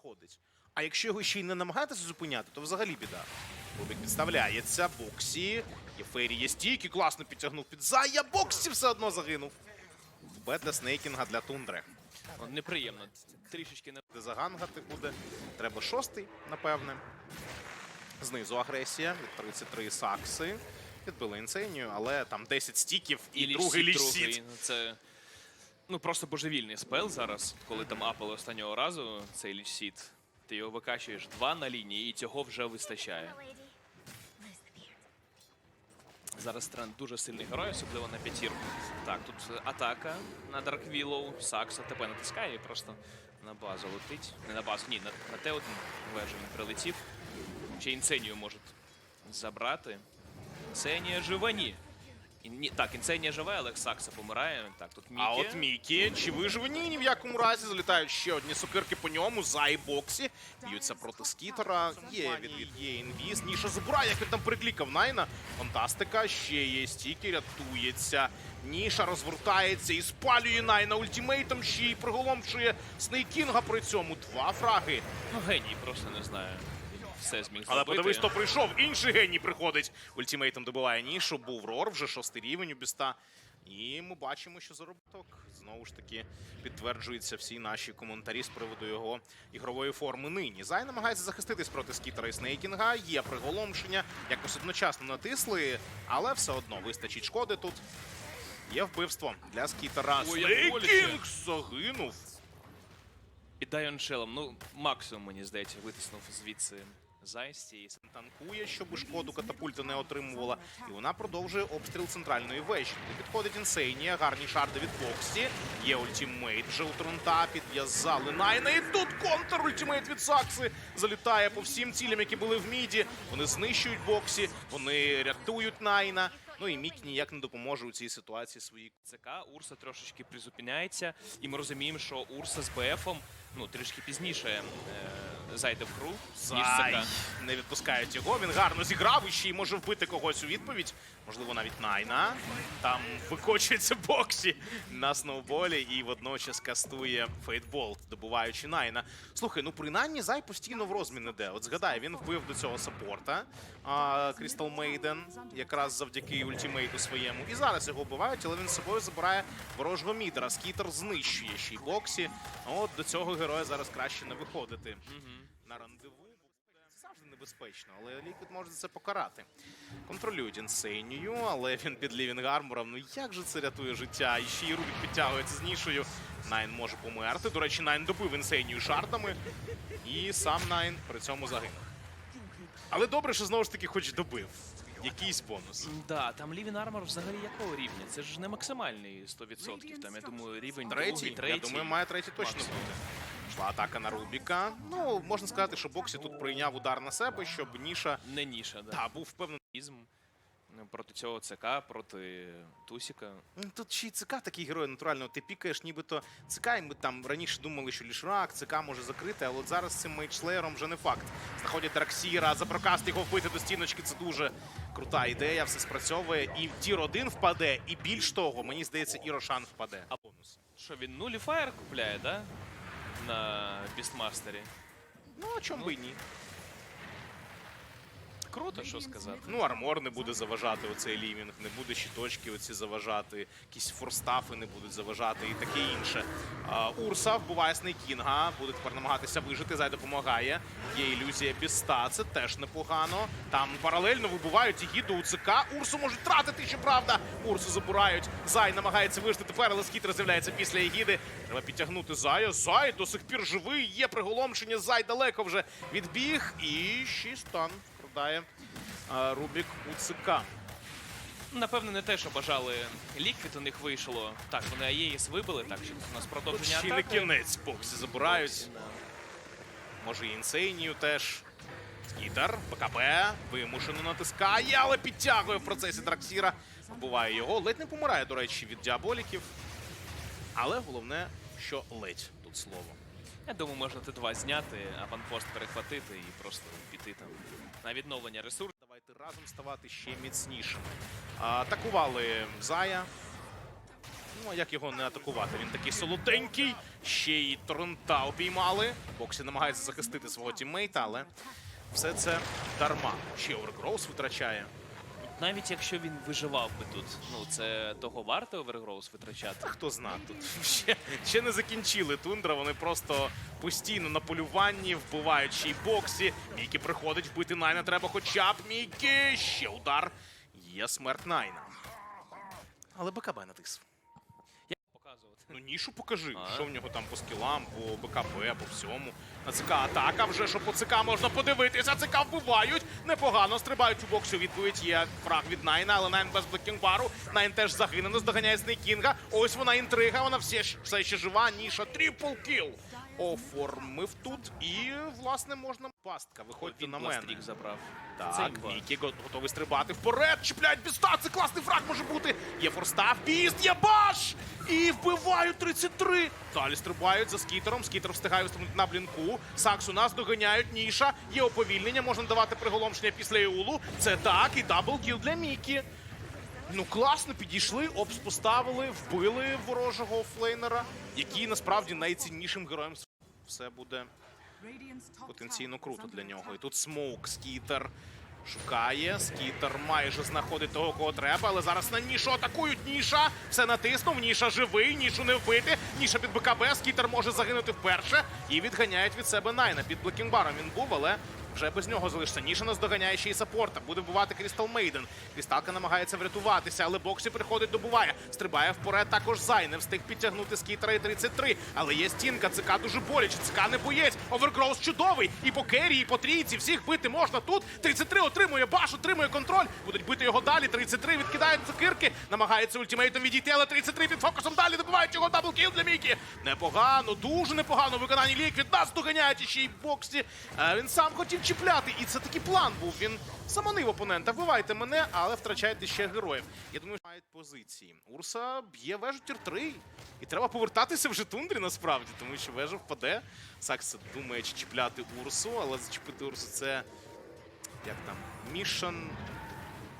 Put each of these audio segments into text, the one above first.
знаходить. А якщо його ще й не намагатися зупиняти, то взагалі біда. Рубік підставляється, Боксі. Єфері є стійки, класно підтягнув під Зая. Боксі все одно загинув. Б для Снейкінга для Тундри. Неприємно. Трішечки не Де загангати буде. Треба шостий, напевне. Знизу агресія від 33 сакси. Підбили інсенію, але там 10 стіків і, Ліч другий ліч. Ну, Це ну просто божевільний спел зараз, коли там апали останнього разу цей ліч сід. Ти його викачуєш два на лінії, і цього вже вистачає. Зараз тренд дуже сильний герой, особливо на п'ятірку. Так, тут атака на Dark Willow. Сакса ТП натискає і просто на базу летить. Не на базу, ні, на, на Т1 вежу він прилетів. Ще інценію можуть забрати. Інценія жива, ні. І, ні. Так, інценія живе, але Сакса помирає. Так, тут Мікі. А от Мікі, чи виживе? Ні, ні в якому разі залітають ще одні сокирки по ньому. За і боксі. Б'ються проти скітера. Є від є інвіз. Ніша забирає, як він там приклікав Найна. Фантастика. Ще є стіки, рятується. Ніша розвертається і спалює Найна ультимейтом. Ще й приголомшує Снейкінга при цьому. Два фраги. Ну, геній, просто не знаю. Все зміг Але зробити. подивись, хто прийшов. Інший геній приходить. Ультимейтом добиває нішу. Був Рор, вже шостий рівень у біста. І ми бачимо, що заробіток знову ж таки підтверджуються всі наші коментарі з приводу його ігрової форми нині. Зай намагається захиститись проти скітера і Снейкінга. Є приголомшення, якось одночасно натисли, але все одно вистачить шкоди тут. Є вбивство для скітера. Ой, як Снейкінг загинув. І Дайон Шелом, ну, максимум, мені здається, витиснув звідси Зай з танкує, щоб шкоду катапульта не отримувала. І вона продовжує обстріл центральної вежі. Підходить інсейнія, гарні шарди від Боксі. Є ультимейт вже у Трунта, підв'язали Найна. І тут контр ультимейт від Сакси залітає по всім цілям, які були в міді. Вони знищують Боксі, вони рятують Найна. Ну і Мік ніяк не допоможе у цій ситуації своїй. ЦК Урса трошечки призупиняється, і ми розуміємо, що Урса з БФом ну, трішки пізніше е, зайде в гру, ніж. Не відпускають його. Він гарно зіграв і ще й може вбити когось у відповідь. Можливо, навіть Найна. Там викочується Боксі на сноуболі і водночас кастує Фейтболт, добуваючи Найна. Слухай, ну принаймні Зай постійно в розмін іде. От згадай, він вбив до цього саппорта Крістал Мейден, якраз завдяки ультимейту своєму. І зараз його вбивають, але він з собою забирає ворожого мідера. Скітер знищує ще й Боксі. От до цього героя зараз краще не виходити на рандеву. Завжди небезпечно, але Ліквід може це покарати. Контролюють інсейнію, але він під лівінгармором. Ну як же це рятує життя? І ще й Рубік підтягується з нішою. Найн може померти. До речі, Найн добив інсейнію шардами. І сам Найн при цьому загинув. Але добре, що знову ж таки хоч добив. Якийсь бонус. Да, там Лівін Армор взагалі якого рівня? Це ж не максимальний 100%. Там, я думаю, рівень другий, Третій, третій. я думаю, має третій точно бути. Йшла атака на Рубіка. Ну, можна сказати, що Боксі тут прийняв удар на себе, щоб Ніша Не ніша, да. та був впевнений. Проти цього ЦК, проти Тусіка. Тут ще й ЦК такий герой натурально. Ти пікаєш, нібито ЦК, і ми там раніше думали, що Лішрак, ЦК може закрити, але от зараз цим мейдшлеєром вже не факт. Знаходять Драксіра, за прокаст його вбити до стіночки. Це дуже крута ідея, все спрацьовує. І Тір 1 впаде, і більш того, мені здається, і Рошан впаде. А бонус. Що він нуліфаєр купляє, да? На Бістмастері. Ну, а чому би і ні? Круто, що сказати. Ну, армор не буде заважати оцей лівінг, не буде щиточки оці заважати, якісь форстафи не будуть заважати і таке інше. А, Урса вбиває Снейкінга, буде тепер намагатися вижити, Зай допомагає. Є ілюзія біста, це теж непогано. Там паралельно вибивають Ігіду у ЦК. Урсу можуть тратити, щоправда. Урсу забирають. Зай намагається вижити тепер, але скітер з'являється після Ігіди. Треба підтягнути Зая. Зай до сих пір живий. Є приголомшення. Зай далеко вже відбіг. І ще стан вкладає а, Рубік у ЦК. Напевно, не те, що бажали Ліквід у них вийшло. Так, вони АЄС вибили, так що у нас продовження Ще не кінець боксі забирають. Може, і інсейнію теж. Скітер, БКБ, вимушено натискає, але підтягує в процесі Драксіра. Вбиває його. Ледь не помирає, до речі, від діаболіків. Але головне, що ледь тут слово. Я думаю, можна Т2 зняти, аванпост перехватити і просто піти там на відновлення ресурсів. Давайте разом ставати ще міцнішими. Атакували Зая. Ну, а як його не атакувати? Він такий солоденький, ще й Торнта обіймали. Боксі намагається захистити свого тіммейта, але все це дарма. Ще Овергроус витрачає. Навіть якщо він виживав би тут, ну це того варто Овергроус витрачати. Хто зна, тут ще, ще не закінчили тундра. Вони просто постійно на полюванні вбивають ще й боксі. Мікі приходить вбити Найна. Треба хоча б Мікі. Ще удар. Є смерть Найна. Але БКБ натис. Ну нішу покажи, А. що в нього там по скілам, по БКП, по всьому. На ЦК атака вже, що по ЦК можна подивитися. ЦК вбивають. Непогано стрибають у боксі. Відповідь є фраг від Найна, але Найн без блекінгбару. Найн теж загине, наздоганяє Снейкінга. Ось вона інтрига, вона все, все ще жива. Ніша трипл кіл. Оформив тут. І, власне, можна пастка. Виходьте на мене. пластрік забрав. Так. Мікі готовий стрибати вперед, чіпляють біста, це класний фраг може бути. Є форстав, біст, є баш! І вбивають 33. Далі стрибають за скітером. Скітер встигає вистрибнути на блінку. Саксу нас доганяють, ніша. Є уповільнення, можна давати приголомшення після Іулу. Це так, і даблкіл для Мікі. Ну класно, підійшли, обс поставили, вбили ворожого офлейнера, який насправді найціннішим героєм. Все буде потенційно круто для нього. І тут смоук, скітер шукає. Скітер майже знаходить того, кого треба, але зараз на нішу атакують. Ніша все натиснув. Ніша живий, нішу не вбити. Ніша під БКБ. Скітер може загинути вперше і відганяють від себе Найна. Під Блекінбаром він був, але. Вже без нього залишиться. Ніша нас ще й саппорта. Буде вбивати Крістал Мейден. Крісталка намагається врятуватися, але боксі приходить, добуває. Стрибає вперед також Зай. Не встиг підтягнути скітера і 33. Але є стінка. ЦК дуже боляче. ЦК не боєць. Овергроус чудовий. І по кері, і по трійці. Всіх бити можна тут. 33 отримує баш, отримує контроль. Будуть бити його далі. 33 відкидають цукирки. Намагається ультимейтом відійти, але 33 під фокусом далі добивають його даблкіл для Мікі. Непогано, дуже непогано. в Виконанні ліквід нас доганяють ще й боксі. Е, Він сам хотів чіпляти, і це такий план був. Він заманив опонента. Вбивайте мене, але втрачаєте ще героїв. Я думаю, що мають позиції. Урса б'є вежу тір 3. І треба повертатися вже тундрі насправді, тому що вежа впаде. Сакс думає, чи чіпляти Урсу, але зачепити Урсу це як там? Mission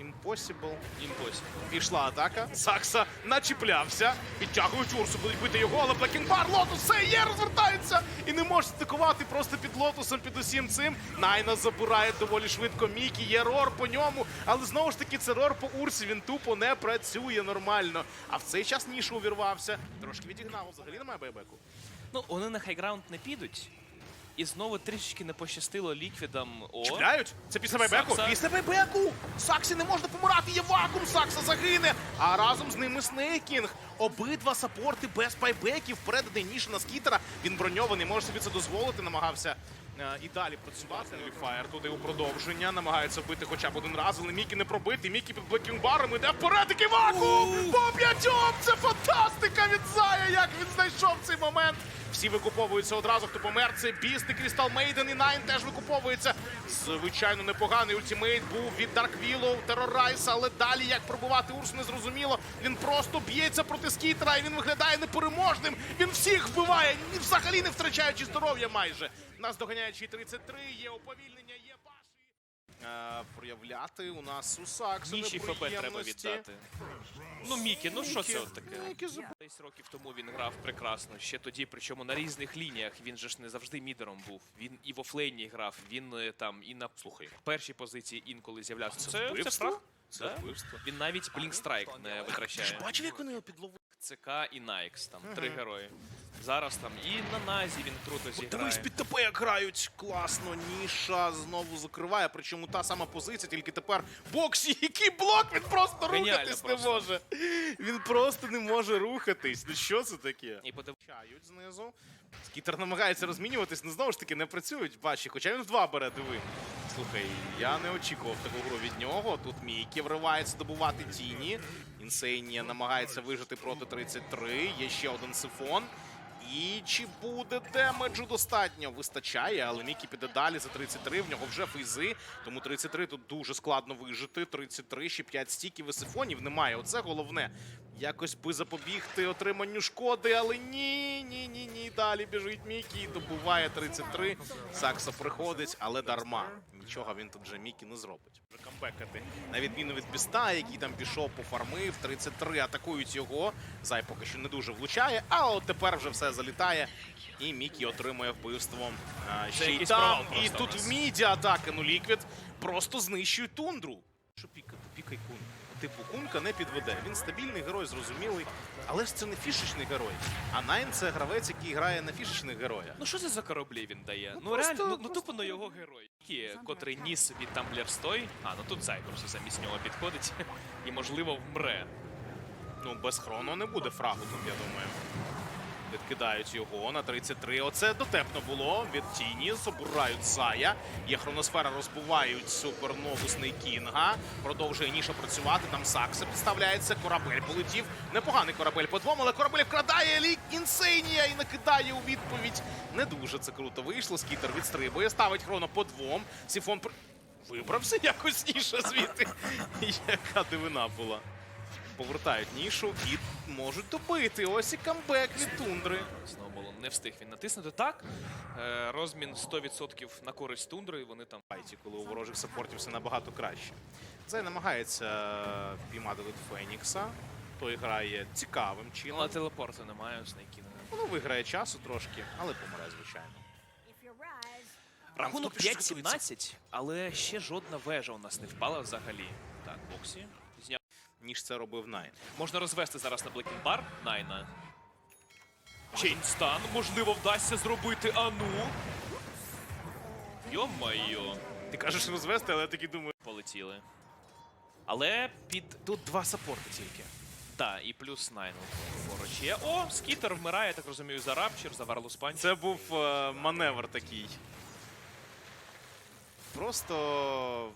Impossible. Імпосібл. Пішла атака. Сакса начіплявся. Підтягують Урсу, будуть бити його, але Блекінбар, Лотус, все є, розвертаються. І не може стикувати просто під Лотусом, під усім цим. Найна забирає доволі швидко Мікі, є рор по ньому. Але знову ж таки, це рор по Урсі, він тупо не працює нормально. А в цей час нішу увірвався. Трошки відігнав, взагалі немає байбеку. Ну, вони на хайграунд не підуть. І знову трішечки не пощастило ліквідам. О, Чіпляють? Це після байбеку? Сакса. Після байбеку! Саксі не можна помирати, є вакуум, Сакса загине. А разом з ними Снейкінг. Обидва сапорти без байбеків. Переданий ніж на скітера. Він броньований, може собі це дозволити. Намагався і далі працювати. Фаєр туди у продовження. Намагається вбити хоча б один раз, але Мікі не пробити. Мікі під блекінгбаром іде вперед, такий вакуум! По п'ятьом! Це фантастика від Зая! Як він знайшов цей момент! Всі викуповуються одразу, хто помер. Це Біст і Крістал Мейден і Найн теж викуповується. Звичайно, непоганий ультимейт був від Дарквілу, Терорайса, але далі як пробувати Урс не зрозуміло. Він просто б'ється проти скітера і він виглядає непереможним. Він всіх вбиває, взагалі не втрачаючи здоров'я майже. Нас доганяючи 33, є уповільнення, є баші. Е, проявляти у нас у Саксу Нічий ФП треба віддати. Ну, Мікі, ну що це от таке? Мікі заб- Десь років тому він грав прекрасно. Ще тоді, причому на різних лініях. Він же ж не завжди мідером був. Він і в офлейні грав, він е, там і на слухай, першій позиції інколи з'являвся. Це, це фраг. Це Да? вбивство. Він навіть Blink Strike не Ти ж витрачає. бачив, як вони його підловили? ЦК і Найкс, там три герої. Зараз там і на Назі він круто Дивись, зіграє. під ТП як грають. Класно, ніша знову закриває. Причому та сама позиція, тільки тепер боксі. Який блок? Він просто Геніально рухатись просто. не може. Він просто не може рухатись. Ну що це таке? І подивчають знизу. Скітер намагається розмінюватись, але знову ж таки не працюють. Бачиш, хоча він в два бере, диви. Слухай, я не очікував таку гру від нього. Тут Мікі вривається добувати тіні. Інсейнія намагається вижити проти 33. Є ще один сифон. І чи буде демеджу достатньо? Вистачає, але Мікі піде далі за 33. В нього вже фейзи. Тому 33 тут дуже складно вижити. 33, ще 5 стіків і сифонів немає. Оце головне. Якось би запобігти отриманню шкоди, але ні, ні, ні, ні. Далі біжить Мікі добуває 33. Сакса приходить, але дарма. Нічого він тут вже Мікі не зробить. Вже камбекати. На відміну від Біста, який там пішов, пофармив, 33 атакують його. Зай поки що не дуже влучає, а от тепер вже все залітає. І Мікі отримує вбивство. А, ще й там. І тут в міді атаки. Ну Ліквід просто знищує тундру. Що пікати? Типу, кунка не підведе. Він стабільний герой, зрозумілий. Але ж це не фішечний герой. А Найн це гравець, який грає на фішечних героях. Ну що це за кораблі він дає? Ну, просто- реально, ну, ну тупо на його герой. Котрий ніс собі тамблер стой. А, ну тут Зай просто замість нього підходить і, можливо, вмре. Ну, без хрону не буде фрагу тут, я думаю. Відкидають його на 33. Оце дотепно було. Від тіні забирають Зая. Є хроносфера, розбивають супернову Снейкінга. Продовжує ніша працювати. Там Сакса підставляється. Корабель полетів. Непоганий корабель по двом, але корабель вкрадає лік інсейнія і накидає у відповідь. Не дуже це круто вийшло. Скітер відстрибує, ставить хроно по двом. Сіфон вибрався якось ніша звідти. Яка дивина була повертають нішу і можуть добити. Ось і камбек від тундри. Сноуболом не встиг він натиснути. Так, е, розмін 100% на користь тундри, і вони там. Файті, коли у ворожих саппортів все набагато краще. Зай намагається піймати тут Фенікса. Той грає цікавим чином. але телепорту немає у Снейкіна. Воно виграє часу трошки, але помре, звичайно. Рахунок хто пішов готується? 5-17, але ще жодна вежа у нас не впала взагалі. Так, Боксі. Ніж це робив Найн. Можна розвести зараз на Блекінг Бар Найна. Чейнстан, можливо, вдасться зробити Ану. Йо-майо. Ти кажеш розвести, але я таки думаю. Полетіли. Але під. Тут два саппорти тільки. Та, і плюс Найн поруч є. О, скітер вмирає, я так розумію, за рапчер, за Варлус Панч. Це був е, маневр такий. Просто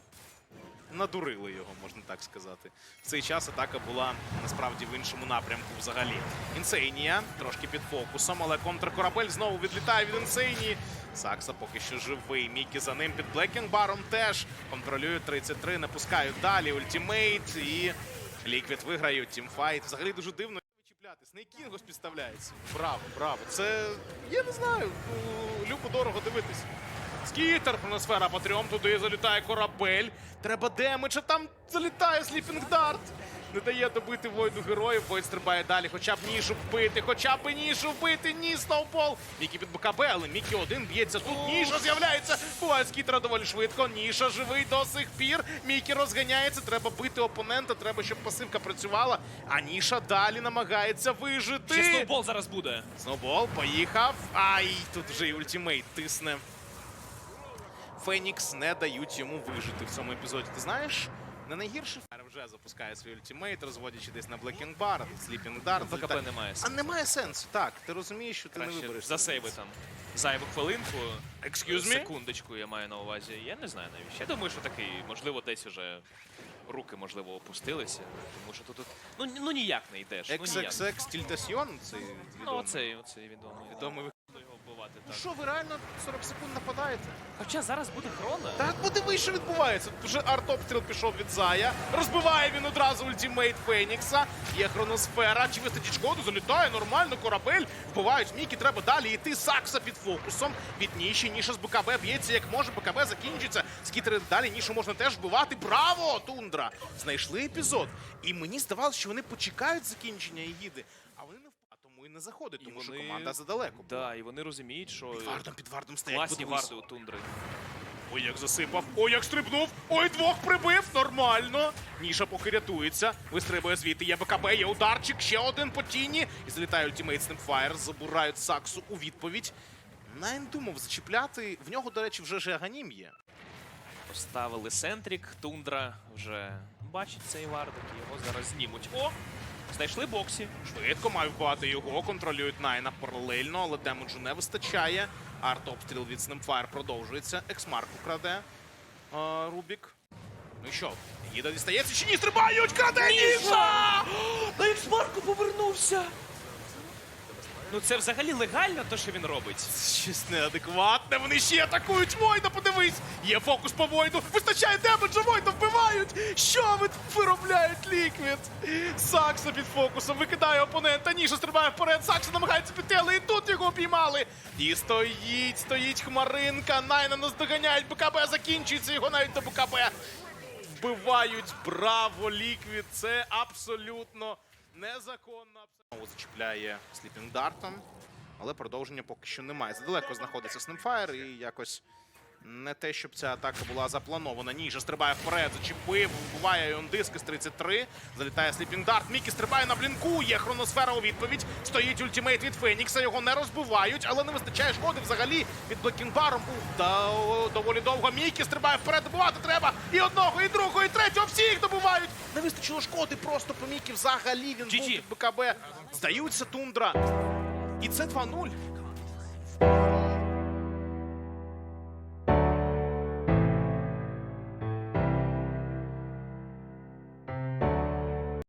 надурили його, можна так сказати. В цей час атака була насправді в іншому напрямку взагалі. Інсейнія трошки під фокусом, але контркорабель знову відлітає від інсейнії. Сакса поки що живий. Мікі за ним під Блекінгбаром теж контролюють 33, не пускають далі. Ультімейт і Ліквід виграють тімфайт. Взагалі дуже дивно чіпляти. Снейкінгос підставляється. Браво, браво. Це я не знаю. ну, Любо дорого дивитись. Скітер, хроносфера по трьом, туди залітає корабель. Треба демедж, а там залітає Сліпінг Дарт. Не дає добити Войду героїв, Войд стрибає далі, хоча б нішу вбити, хоча б нішу вбити, ні, Сноупол. Мікі під БКБ, але Мікі один б'ється. Тут Ніша з'являється. Буває скітера доволі швидко. Ніша живий до сих пір. Мікі розганяється. Треба бити опонента, треба, щоб пасивка працювала. А Ніша далі намагається вижити. Ще сноубол зараз буде. Сноубол поїхав. Ай, тут вже і ультимейт тисне. Фенікс не дають йому вижити в цьому епізоді. Ти знаєш, не найгірше вже запускає свій ультимейт, розводячи десь на Блекінг Бар, Сліпінг Дар. ВКП немає А немає сенсу, так. Ти розумієш, що ти не Краще вибереш. засейви там зайву хвилинку. Excuse me? Секундочку, я маю на увазі. Я не знаю навіщо. Я думаю, що такий, можливо, десь уже руки, можливо, опустилися. Тому що тут, тут ну, ну ніяк не йдеш. Ну, ніяк. XXX Тільтасьйон, цей Ну, оцей, оцей відомий. Відомий вбивати, Ну так. що, ви реально 40 секунд нападаєте? Хоча зараз буде хрона. Так подивись, що відбувається. Тут вже арт-обстріл пішов від Зая. Розбиває він одразу ультимейт Фенікса. Є хроносфера. Чи вистачить шкоду? Залітає нормально корабель. Вбивають Мікі. Треба далі йти. Сакса під фокусом. Від Ніші. Ніша з БКБ б'ється як може. БКБ закінчиться. Скітери далі. Нішу можна теж вбивати. Браво! Тундра! Знайшли епізод. І мені здавалося, що вони почекають закінчення Єгіди. А вони не а тому і тому що команда задалеко. Да, і вони розуміють, що Під вардом, під вардом стоять. класні подивись. у тундри. Ой, як засипав, ой, як стрибнув, ой, двох прибив, нормально. Ніша поки рятується, вистрибує звідти, є БКБ, є ударчик, ще один по тіні. І залітає ультимейт Снепфайр, забирають Саксу у відповідь. Найн думав зачіпляти, в нього, до речі, вже Жеганім є. Поставили Сентрік, тундра вже бачить цей вардик, його зараз знімуть. О! Знайшли боксі. Швидко мають вбивати його, контролюють Найна паралельно, але демеджу не вистачає. Арт-обстріл від Снемфайр продовжується. Ексмарку краде а, Рубік. Ну і що? Їда дістається чи ні? Стрибають! Краде Ніша! На ексмарку повернувся! Ну це взагалі легально, то що він робить. Щось неадекватне, вони ще атакують Войда, подивись! Є фокус по Войду, вистачає демеджа, Войда вбивають! Що ви виробляють ліквід? Сакса під фокусом викидає опонента, Ніша стрибає вперед, Сакса намагається піти, але і тут його піймали. І стоїть, стоїть хмаринка. Найна наздоганяють. БКБ закінчується, його навіть до БКБ вбивають. Браво, Ліквід. Це абсолютно незаконно. Знову зачіпляє Сліпінг Дартом, але продовження поки що немає. Задалеко знаходиться Снемфайр і якось не те, щоб ця атака була запланована. Ніжа стрибає вперед, зачепив, вбиває Йондиски з 33. Залітає Сліпінг Дарт. Мікі стрибає на блінку. Є хроносфера у відповідь. Стоїть ультимейт від Фенікса. Його не розбивають, але не вистачає шкоди взагалі від Блекінбаром. Ух, да, доволі довго. Мікі стрибає вперед. Добивати треба. І одного, і другого, і третього. Всіх добивають. Не вистачило шкоди просто по Мікі взагалі. Він був від БКБ. Здаються тундра. І це 2-0.